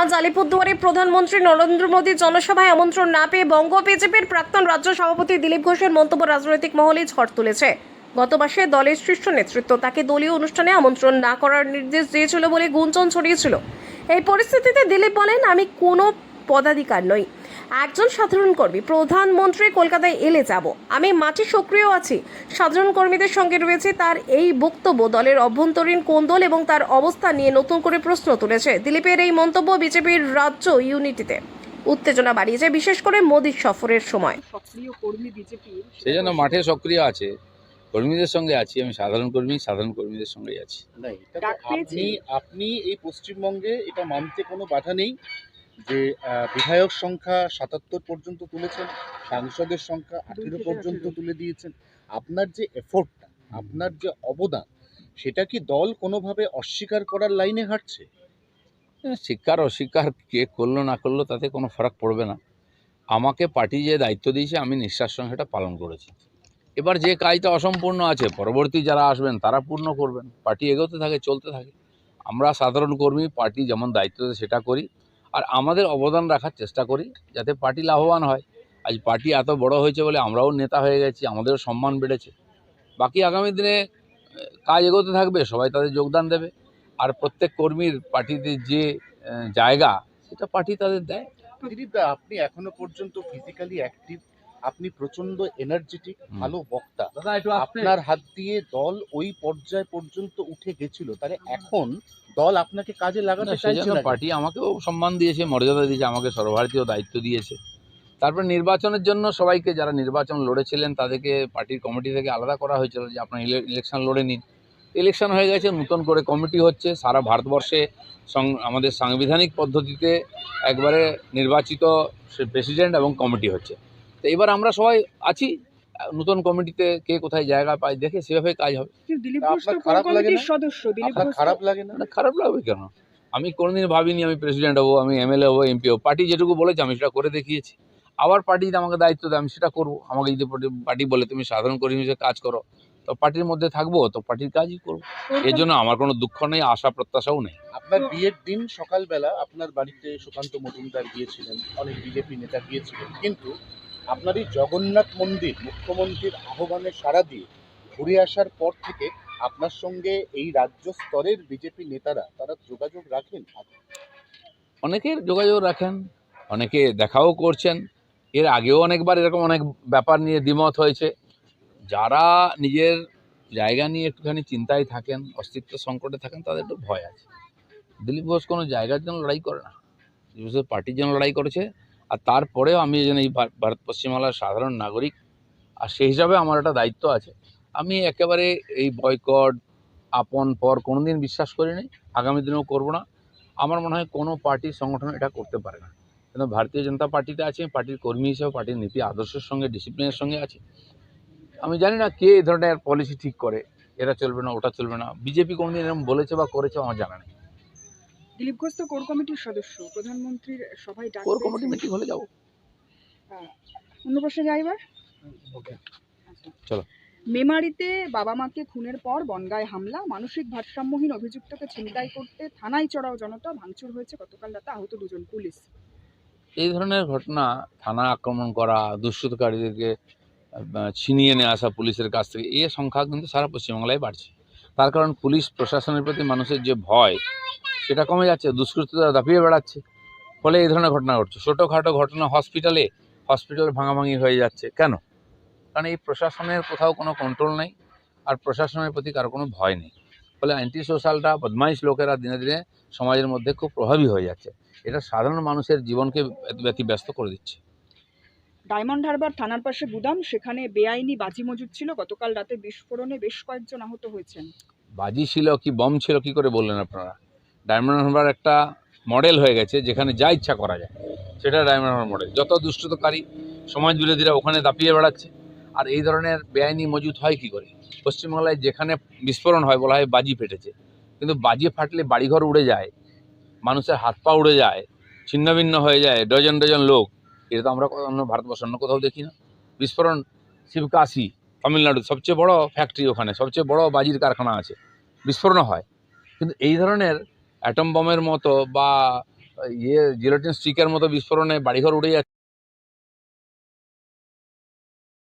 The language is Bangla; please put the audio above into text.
আজ আলিপুরদুয়ারে প্রধানমন্ত্রী নরেন্দ্র মোদীর জনসভায় আমন্ত্রণ না পেয়ে বঙ্গ বিজেপির প্রাক্তন রাজ্য সভাপতি দিলীপ ঘোষের মন্তব্য রাজনৈতিক মহলে ঝড় তুলেছে। গত মাসে দলের শীর্ষ নেতৃত্ব তাকে দলীয় অনুষ্ঠানে আমন্ত্রণ না করার নির্দেশ দিয়েছিল বলে গুঞ্জন ছড়িয়েছিল। এই পরিস্থিতিতে দিলীপ বলেন, আমি কোনো পদাধিকার নই। একজন সাধারণ কর্মী প্রধানমন্ত্রী কলকাতায় এলে যাব। আমি মাঠে সক্রিয় আছি। সাধারণ কর্মীদের সঙ্গে রয়েছে তার এই বক্তব্য। দলের অভ্যন্তরীণ কোন্দল এবং তার অবস্থা নিয়ে নতুন করে প্রশ্ন তুলেছে দিলীপের এই মন্তব্য বিজেপির রাজ্য ইউনিটিতে। উত্তেজনা বাড়িয়েছে বিশেষ করে মোদীর সফরের সময়। সক্রিয় কর্মী বিজেপির সেই জন্য মাঠে সক্রিয় আছে। কর্মীদের সঙ্গে আছি আমি সাধারণ কর্মী সাধারণ কর্মীদের সঙ্গে আছি। আপনি আপনি এই পশ্চিমবঙ্গে এটা মানতে কোনো বাধা নেই। যে বিধায়ক সংখ্যা সাতাত্তর পর্যন্ত তুলেছেন সাংসদের সংখ্যা আঠেরো পর্যন্ত তুলে দিয়েছেন আপনার যে এফোর্টটা আপনার যে অবদান সেটা কি দল কোনোভাবে অস্বীকার করার লাইনে হাঁটছে? স্বীকার অস্বীকার কে করল না করল তাতে কোনো ফারাক পড়বে না। আমাকে পার্টি যে দায়িত্ব দিয়েছে আমি নিঃশ্বাস সঙ্গে সেটা পালন করেছি। এবার যে কাজটা অসম্পূর্ণ আছে পরবর্তী যারা আসবেন তারা পূর্ণ করবেন। পার্টি এগোতে থাকে চলতে থাকে। আমরা সাধারণ কর্মী পার্টি যেমন দায়িত্ব দেয় সেটা করি। আর আমাদের অবদান রাখার চেষ্টা করি যাতে পার্টি লাভবান হয়। আজ পার্টি এত বড় হয়েছে বলে আমরাও নেতা হয়ে গেছি, আমাদেরও সম্মান বেড়েছে। বাকি আগামী দিনে কাজ এগোতে থাকবে, সবাই তাদের যোগদান দেবে। আর প্রত্যেক কর্মীর, পার্টিতে যে জায়গা, সেটা পার্টি তাদের দেয়। আপনি এখনও পর্যন্ত ফিজিক্যালি অ্যাক্টিভ আপনি প্রচণ্ড এনার্জেটিক। ভালো বক্তা। দাদা আপনার হাত দিয়ে দল ওই পর্যায় পর্যন্ত উঠে গেছিল। তাহলে এখন দল আপনাকে কাজে লাগাতে সেই চাইছে জন্য না পার্টি আমাকেও সম্মান দিয়েছে মর্যাদা দিয়েছে আমাকে সর্বভারতীয় দায়িত্ব দিয়েছে। তারপর নির্বাচনের জন্য সবাইকে যারা নির্বাচন লড়েছিলেন তাদেরকে পার্টির কমিটি থেকে আলাদা করা হয়েছিল যে আপনার ইলেকশন লড়ে নিন। ইলেকশন হয়ে গেছে নতুন করে কমিটি হচ্ছে। সারা ভারতবর্ষে সং- আমাদের সাংবিধানিক পদ্ধতিতে একবারে নির্বাচিত প্রেসিডেন্ট এবং কমিটি হচ্ছে। তো এবার আমরা সবাই আছি। নতুন কমিটিতে কে কোথায় জায়গা পায় দেখে সেভাবে কাজ হবে। খারাপ লাগে না? সদস্য দিলীপ আপনার ঘোষ তো- খারাপ লাগে না? না খারাপ লাগবে কেন? আমি কোনোদিন ভাবিনি আমি প্রেসিডেন্ট হব আমি এমএলএ হব এমপি হব। পার্টি যেটুকু বলেছে আমি সেটা করে দেখিয়েছি। আবার পার্টি যদি আমাকে দায়িত্ব দেয় আমি সেটা করব। আমাকে যদি পার্টি বলে তুমি সাধারণ কর্মী হিসেবে কাজ করো তো পার্টির মধ্যে থাকব তো পার্টির কাজই করব। এর জন্য আমার কোনো দুঃখ নেই আশা প্রত্যাশাও নেই। আপনার বিয়ের দিন সকালবেলা আপনার বাড়িতে সুকান্ত মজুমদার গিয়েছিলেন অনেক বিজেপি নেতা গিয়েছিলেন। কিন্তু আপনার এই জগন্নাথ মন্দির মুখ্যমন্ত্রীর আহ্বানে সাড়া দিয়ে ঘুরে আসার পর থেকে আপনার সঙ্গে এই রাজ্য স্তরের বিজেপি নেতারা, তারা যোগাযোগ রাখেন অনেকের যোগাযোগ রাখেন, অনেকে দেখাও করছেন। এর আগেও অনেকবার এরকম অনেক ব্যাপার নিয়ে দ্বিমত হয়েছে। যারা নিজের জায়গা নিয়ে একটুখানি চিন্তায় থাকেন, অস্তিত্ব সংকটে থাকেন, তাদের একটু ভয় আছে। দিলীপ ঘোষ কোনো জায়গার জন্য লড়াই করে না। দিলীপ ঘোষ পার্টির জন্য লড়াই করেছে। আর তারপরেও আমি যেন এই ভারত পশ্চিমবাংলার সাধারণ নাগরিক, আর সেই হিসাবে আমার একটা দায়িত্ব আছে। আমি একেবারে এই বয়কট, আপন, পর কোনো দিন বিশ্বাস করিনি আগামী দিনেও করব না। আমার মনে হয় কোনো পার্টি সংগঠন এটা করতে পারে না। কেন ভারতীয় জনতা পার্টিতে আছে, পার্টির কর্মী হিসেবে, পার্টির নীতি আদর্শের সঙ্গে ডিসিপ্লিনের সঙ্গে আছে। আমি জানি না কে এই ধরনের পলিসি ঠিক করে এটা চলবে না, ওটা চলবে না। বিজেপি কোনোদিন এরকম বলেছে বা করেছে আমার জানা নেই। দিলীপ ঘোষ তো কোর কমিটির সদস্য প্রধানমন্ত্রীর সভায় ডাক কোর। কমিটি মিটিং হলে যাব হ্যাঁ। অন্য প্রশ্নে যাই এবার আচ্ছা। চলো। মেমারিতে বাবা মাকে খুনের পর বনগায় হামলা মানসিক ভারসাম্যহীন অভিযুক্তকে ছিনতাই করতে থানায় চড়াও জনতা ভাঙচুর হয়েছে গতকাল রাতে আহত দুজন পুলিশ এই ধরনের ঘটনা থানা আক্রমণ করা দুষ্কৃতকারীদেরকে ছিনিয়ে নিয়ে আসা পুলিশের কাছ থেকে এই সংখ্যা কিন্তু সারা পশ্চিমবাংলায় বাড়ছে তার কারণ পুলিশ প্রশাসনের প্রতি মানুষের যে ভয়, সেটা কমে যাচ্ছে, দুষ্কৃতরা দাপিয়ে বেড়াচ্ছে। ফলে এই ধরনের ঘটনা ঘটছে। ছোটোখাটো ঘটনা হসপিটালে হসপিটাল ভাঙাভাঙি হয়ে যাচ্ছে। কেন? কারণ এই প্রশাসনের কোথাও কোনো কন্ট্রোল নেই আর প্রশাসনের প্রতি কারও কোনো ভয় নেই। ফলে অ্যান্টি সোশ্যালটা বদমাইশ লোকেরা দিনে দিনে সমাজের মধ্যে খুব প্রভাবী হয়ে যাচ্ছে। এটা সাধারণ মানুষের জীবনকে ব্যতিব্যস্ত করে দিচ্ছে। ডায়মন্ড হারবার থানার পাশে গুদাম, সেখানে বেআইনি বাজি মজুদ ছিল। গতকাল রাতে বিস্ফোরণে বেশ কয়েকজন আহত হয়েছেন। বাজি ছিল কি, বম ছিল, কি করে বললেন আপনারা? ডায়মন্ড হারবার একটা মডেল হয়ে গেছে, যেখানে যা ইচ্ছা করা যায়। সেটা ডায়মন্ড হারবার মডেল। যত দুষ্টতাকারী সমাজ বিরোধীরা ওখানে দাপিয়ে বেড়াচ্ছে। আর এই ধরনের বেআইনি মজুদ হয় কি করে? পশ্চিমবাংলায় যেখানে বিস্ফোরণ হয় বলা হয় বাজি ফেটেছে। কিন্তু বাজি ফাটলে বাড়িঘর উড়ে যায়, মানুষের হাত পা উড়ে যায়, ছিন্নভিন্ন হয়ে যায়, ডজন ডজন লোক। এটা তো আমরা অন্য ভারতবর্ষ অন্য কোথাও দেখি না। বিস্ফোরণ শিবকাশি তামিলনাড়ু, সবচেয়ে বড় ফ্যাক্টরি ওখানে, সবচেয়ে বড় বাজির কারখানা আছে। বিস্ফোরণ হয়। কিন্তু এই ধরনের অ্যাটম বমের মতো বা ইয়ে জিলোটিন স্টিকের মতো বিস্ফোরণে বাড়িঘর উড়ে যাচ্ছে।